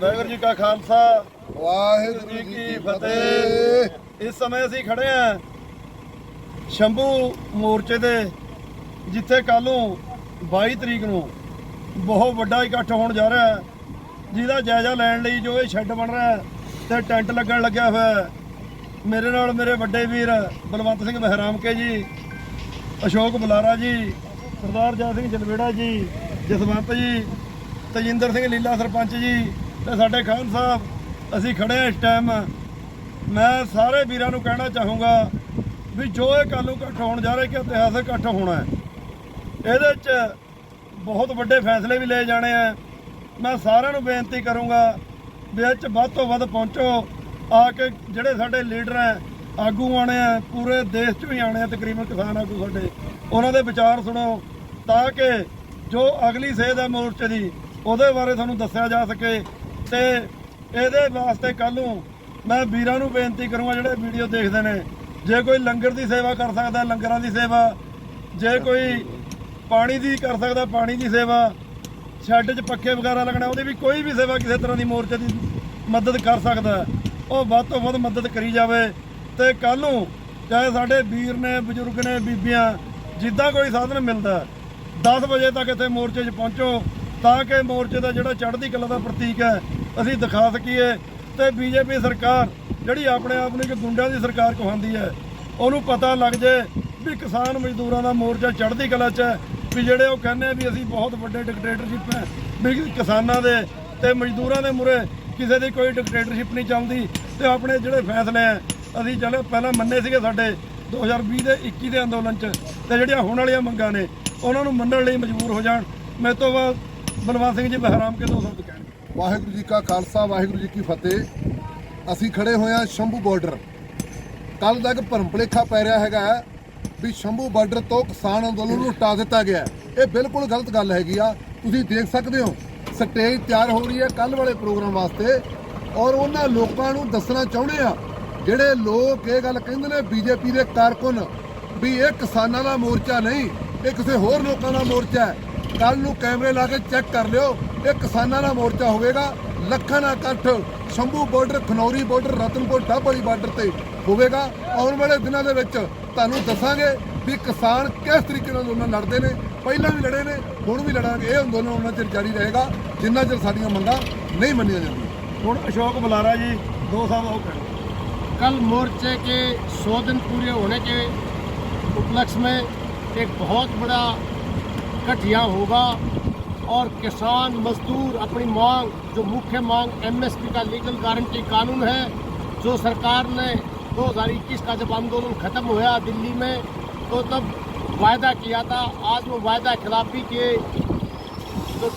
ਵਾਹਿਗੁਰੂ ਜੀ ਕਾ ਖਾਲਸਾ। ਵਾਹਿਗੁਰੂ ਜੀ ਕੀ ਫਤਿਹ। ਇਸ ਸਮੇਂ ਅਸੀਂ ਖੜੇ ਆਂ ਸ਼ੰਭੂ ਮੋਰਚੇ ਦੇ ਜਿੱਥੇ ਕੱਲ ਨੂੰ 22 ਤਰੀਕ ਨੂੰ ਬਹੁਤ ਵੱਡਾ ਇਕੱਠ ਹੋਣ ਜਾ ਰਿਹਾ ਹੈ। ਜਿਹਦਾ ਜਾਇਜ਼ਾ ਲੈਣ ਲਈ ਜੋ ਇਹ ਸ਼ੈੱਡ ਬਣ ਰਿਹਾ ਤੇ ਟੈਂਟ ਲੱਗਣ ਲੱਗਿਆ ਹੋਇਆ ਮੇਰੇ ਨਾਲ ਮੇਰੇ ਵੱਡੇ ਵੀਰ ਬਲਵੰਤ ਸਿੰਘ ਮਹਿਰਾਮ ਕੇ ਜੀ ਅਸ਼ੋਕ ਬੁਲਾਰਾ ਜੀ ਸਰਦਾਰ ਜੈ ਸਿੰਘ ਜਲਵੇੜਾ ਜੀ ਜਸਵੰਤ ਜੀ ਤਜਿੰਦਰ ਸਿੰਘ ਲੀਲਾ ਸਰਪੰਚ ਜੀ ਤੇ ਸਾਡੇ ਖਾਨ ਸਾਹਿਬ, ਅਸੀਂ ਖੜੇ ਹਾਂ ਇਸ ਟਾਈਮ ਮੈਂ ਸਾਰੇ ਵੀਰਾਂ ਨੂੰ ਕਹਿਣਾ ਚਾਹੂੰਗਾ ਵੀ ਜੋ ਇਹ ਕਾਲੂ ਇਕੱਠ ਹੋਣ ਜਾ ਰਿਹਾ ਕਿ ਇਤਿਹਾਸਕ ਇਕੱਠ ਹੋਣਾ ਹੈ, ਇਹਦੇ 'ਚ ਬਹੁਤ ਵੱਡੇ ਫੈਸਲੇ ਵੀ ਲਏ ਜਾਣੇ ਆ। ਮੈਂ ਸਾਰਿਆਂ ਨੂੰ ਬੇਨਤੀ ਕਰੂੰਗਾ ਵੀ ਇਹ 'ਚ ਵੱਧ ਤੋਂ ਵੱਧ ਪਹੁੰਚੋ, ਆ ਕੇ ਜਿਹੜੇ ਸਾਡੇ ਲੀਡਰ ਹੈ, ਆਗੂ ਆਣੇ ਆ, ਪੂਰੇ ਦੇਸ਼ 'ਚ ਵੀ ਆਣੇ ਆ, ਤਕਰੀਬਨ ਕਿਸਾਨ ਆਗੂ ਸਾਡੇ, ਉਹਨਾਂ ਦੇ ਵਿਚਾਰ ਸੁਣੋ, ਤਾਂ ਕਿ ਜੋ ਅਗਲੀ ਸੇਧ ਹੈ ਮੋਰਚੇ ਦੀ, ਉਹਦੇ ਬਾਰੇ ਤੁਹਾਨੂੰ ਦੱਸਿਆ ਜਾ ਸਕੇ। ਤੇ ਇਹਦੇ ਵਾਸਤੇ ਕੱਲ ਨੂੰ ਮੈਂ ਵੀਰਾਂ ਨੂੰ ਬੇਨਤੀ ਕਰੂੰਗਾ ਜਿਹੜੇ ਵੀਡੀਓ ਦੇਖਦੇ ਨੇ ਜੇ ਕੋਈ ਲੰਗਰ ਦੀ ਸੇਵਾ ਕਰ ਸਕਦਾ ਲੰਗਰਾਂ ਦੀ ਸੇਵਾ ਜੇ ਕੋਈ ਪਾਣੀ ਦੀ ਕਰ ਸਕਦਾ ਪਾਣੀ ਦੀ ਸੇਵਾ ਸ਼ੈੱਡ 'ਚ ਪੱਖੇ ਵਗੈਰਾ ਲੱਗਣਾ ਉਹਦੀ ਵੀ ਕੋਈ ਵੀ ਸੇਵਾ ਕਿਸੇ ਤਰ੍ਹਾਂ ਦੀ ਮੋਰਚੇ ਦੀ ਮਦਦ ਕਰ ਸਕਦਾ ਉਹ ਵੱਧ ਤੋਂ ਵੱਧ ਮਦਦ ਕਰੀ ਜਾਵੇ। ਤੇ ਕੱਲ ਨੂੰ ਚਾਹੇ ਸਾਡੇ ਵੀਰ ਨੇ ਬਜ਼ੁਰਗ ਨੇ ਬੀਬੀਆਂ ਜਿੱਦਾਂ ਕੋਈ ਸਾਧਨ ਮਿਲਦਾ ਹੈ, 10 ਵਜੇ ਤੱਕ ਇੱਥੇ ਮੋਰਚੇ 'ਚ ਪਹੁੰਚੋ। ਤਾਂ ਕਿ ਮੋਰਚੇ ਦਾ ਜਿਹੜਾ ਚੜ੍ਹਦੀ ਕਲਾ ਦਾ ਪ੍ਰਤੀਕ ਹੈ, ਅਸੀਂ ਦਿਖਾ ਸਕੀਏ। ਤੇ ਬੀਜੇਪੀ ਸਰਕਾਰ, ਜਿਹੜੀ ਆਪਣੇ ਆਪ ਨੂੰ ਇੱਕ ਗੁੰਡਿਆਂ ਦੀ ਸਰਕਾਰ ਕਹਾਉਂਦੀ ਹੈ, ਉਹਨੂੰ ਪਤਾ ਲੱਗ ਜੇ ਵੀ ਕਿਸਾਨ ਮਜ਼ਦੂਰਾਂ ਦਾ ਮੋਰਚਾ ਚੜ੍ਹਦੀ ਕਲਾ 'ਚ ਹੈ, ਵੀ ਜਿਹੜੇ ਉਹ ਕਹਿੰਦੇ ਆ ਵੀ ਅਸੀਂ ਬਹੁਤ ਵੱਡੇ ਡਿਕਟੇਟਰਸ਼ਿਪ ਹੈ, ਵੀ ਕਿਸਾਨਾਂ ਦੇ ਤੇ ਮਜ਼ਦੂਰਾਂ ਦੇ ਮੁਰੇ ਕਿਸੇ ਦੀ ਕੋਈ ਡਿਕਟੇਟਰਸ਼ਿਪ ਨਹੀਂ ਚੱਲਦੀ। ਤੇ ਆਪਣੇ ਜਿਹੜੇ ਫੈਸਲੇ ਆ, ਅਸੀਂ ਚਲੋ ਪਹਿਲਾਂ ਮੰਨੇ ਸੀਗੇ ਸਾਡੇ 2020 ਦੇ 21 ਦੇ ਅੰਦੋਲਨ 'ਚ, ਤੇ ਜਿਹੜੀਆਂ ਹੁਣ ਵਾਲੀਆਂ ਮੰਗਾਂ ਨੇ, ਉਹਨਾਂ ਨੂੰ ਮੰਨਣ ਲਈ ਮਜਬੂਰ ਹੋ ਜਾਣ। ਮੇਰੇ ਤੋਂ ਬਾਅਦ ਬਲਵੰਤ ਸਿੰਘ ਜੀ, ਬਹਿਰਾਮ ਕੇ ਦੋ ਸ਼ਬਦ ਕਹਿਣਗੇ। ਵਾਹਿਗੁਰੂ ਜੀ ਕਾ ਖਾਲਸਾ, ਵਾਹਿਗੁਰੂ ਜੀ ਕੀ ਫਤਿਹ। ਅਸੀਂ ਖੜੇ ਹੋਏ ਹਾਂ ਸ਼ੰਭੂ ਬਾਰਡਰ ਕੱਲ ਤੱਕ ਭਰਮ ਭੁਲੇਖਾ ਪੈ ਰਿਹਾ ਹੈਗਾ ਹੈ ਵੀ ਸ਼ੰਭੂ ਬਾਰਡਰ ਤੋਂ ਕਿਸਾਨ ਅੰਦੋਲਨ ਨੂੰ ਹਟਾ ਦਿੱਤਾ ਗਿਆ ਇਹ ਬਿਲਕੁਲ ਗਲਤ ਗੱਲ ਹੈਗੀ ਆ। ਤੁਸੀਂ ਦੇਖ ਸਕਦੇ ਹੋ, ਸਟੇਜ ਤਿਆਰ ਹੋ ਰਹੀ ਹੈ ਕੱਲ ਵਾਲੇ ਪ੍ਰੋਗਰਾਮ ਵਾਸਤੇ। ਔਰ ਉਹਨਾਂ ਲੋਕਾਂ ਨੂੰ ਦੱਸਣਾ ਚਾਹੁੰਦੇ ਆ ਜਿਹੜੇ ਲੋਕ ਇਹ ਗੱਲ ਕਹਿੰਦੇ ਨੇ, ਬੀਜੇਪੀ ਦੇ ਕਾਰਕੁਨ, ਵੀ ਇਹ ਕਿਸਾਨਾਂ ਦਾ ਮੋਰਚਾ ਨਹੀਂ, ਇਹ ਕਿਸੇ ਹੋਰ ਲੋਕਾਂ ਦਾ ਮੋਰਚਾ ਹੈ। ਕੱਲ ਨੂੰ ਕੈਮਰੇ ਲਾ ਕੇ ਚੈੱਕ ਕਰ ਲਿਓ ਇਹ ਕਿਸਾਨਾਂ ਦਾ ਮੋਰਚਾ ਹੋਵੇਗਾ ਲੱਖਾਂ ਦਾ ਇਕੱਠ Shambhu border Khanauri border Ratanpur Dabwali border ਤੇ ਹੋਵੇਗਾ ਆਉਣ ਵਾਲੇ ਦਿਨਾਂ ਦੇ ਵਿੱਚ ਤੁਹਾਨੂੰ ਦੱਸਾਂਗੇ ਵੀ ਕਿਸਾਨ ਕਿਸ ਤਰੀਕੇ ਨਾਲ ਅੰਦੋਲਨ ਲੜਦੇ ਨੇ ਪਹਿਲਾਂ ਵੀ ਲੜੇ ਨੇ ਹੁਣ ਵੀ ਲੜਾਂਗੇ ਇਹ ਅੰਦੋਲਨ ਉਹਨਾਂ ਚਿਰ ਜਾਰੀ ਰਹੇਗਾ ਜਿੰਨਾ ਚਿਰ ਸਾਡੀਆਂ ਮੰਗਾਂ ਨਹੀਂ ਮੰਨੀਆਂ ਜਾਂਦੀਆਂ ਹੁਣ ਅਸ਼ੋਕ ਬੁਲਾਰਾ ਜੀ ਦੋ ਸਾਹਿਬ ਉਹ ਕਹਿਣਗੇ कल मोर्चे के 100 दिन पूरे होने के उपलक्ष्य में एक बहुत बड़ा گٹھیا ہوگا اور کسان مزدور اپنی مانگ، جو مکھیہ مانگ ایم ایس پی کا لیگل گارنٹی قانون ہے، جو سرکار نے دو ہزار اکیس کا جب آندولن ختم ہوا دلی میں، تو تب وعدہ کیا تھا۔ آج وہ وعدہ خلافی کے جو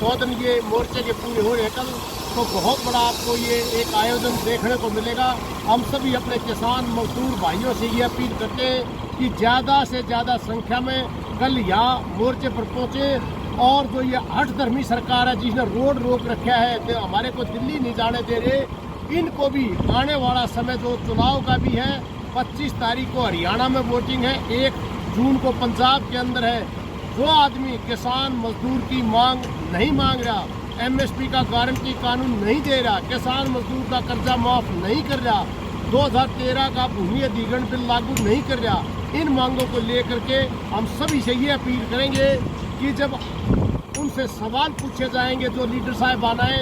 چودن یہ مورچے کے پورے ہو رہے ہیں، کل تو بہت بڑا آپ کو یہ ایک آیوجن دیکھنے کو ملے گا۔ ہم سبھی اپنے کسان، مزدور بھائیوں سے یہ اپیل کرتے ہیں کہ زیادہ سے زیادہ سنکھیا میں کل یا مورچے پر پہنچے اور جو یہ ہٹ دھرمی سرکار ہے، جس نے روڈ روک رکھا ہے تو ہمارے کو دلی نہیں جانے دے رہے۔ ان کو بھی آنے والا سمے جو چناؤ کا بھی ہے، پچیس تاریخ کو ہریانہ میں ووٹنگ ہے۔ ایک جون کو پنجاب کے اندر ہے۔ جو آدمی کسان مزدور کی مانگ نہیں مانگ رہا، ایم ایس پی کا گارنٹی قانون نہیں دے رہا، کسان مزدور کا قرضہ معاف نہیں کر رہا، دو ہزار تیرہ کا بھومی ادھیگرن بل لاگو نہیں کر رہا۔ इन मांगों को लेकर के हम सभी से ये अपील करेंगे कि जब उनसे सवाल पूछे जाएंगे जो लीडर साहब आए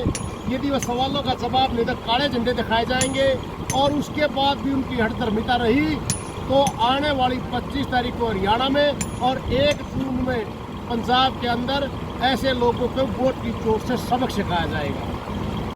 यदि वह सवालों का जवाब नहीं तो काले झंडे दिखाए जाएंगे और उसके बाद भी उनकी हठधर्मिता रही तो आने वाली 25 तारीख को हरियाणा में और एक जून में पंजाब के अंदर ऐसे लोगों को वोट की चोट से सबक सिखाया जाएगा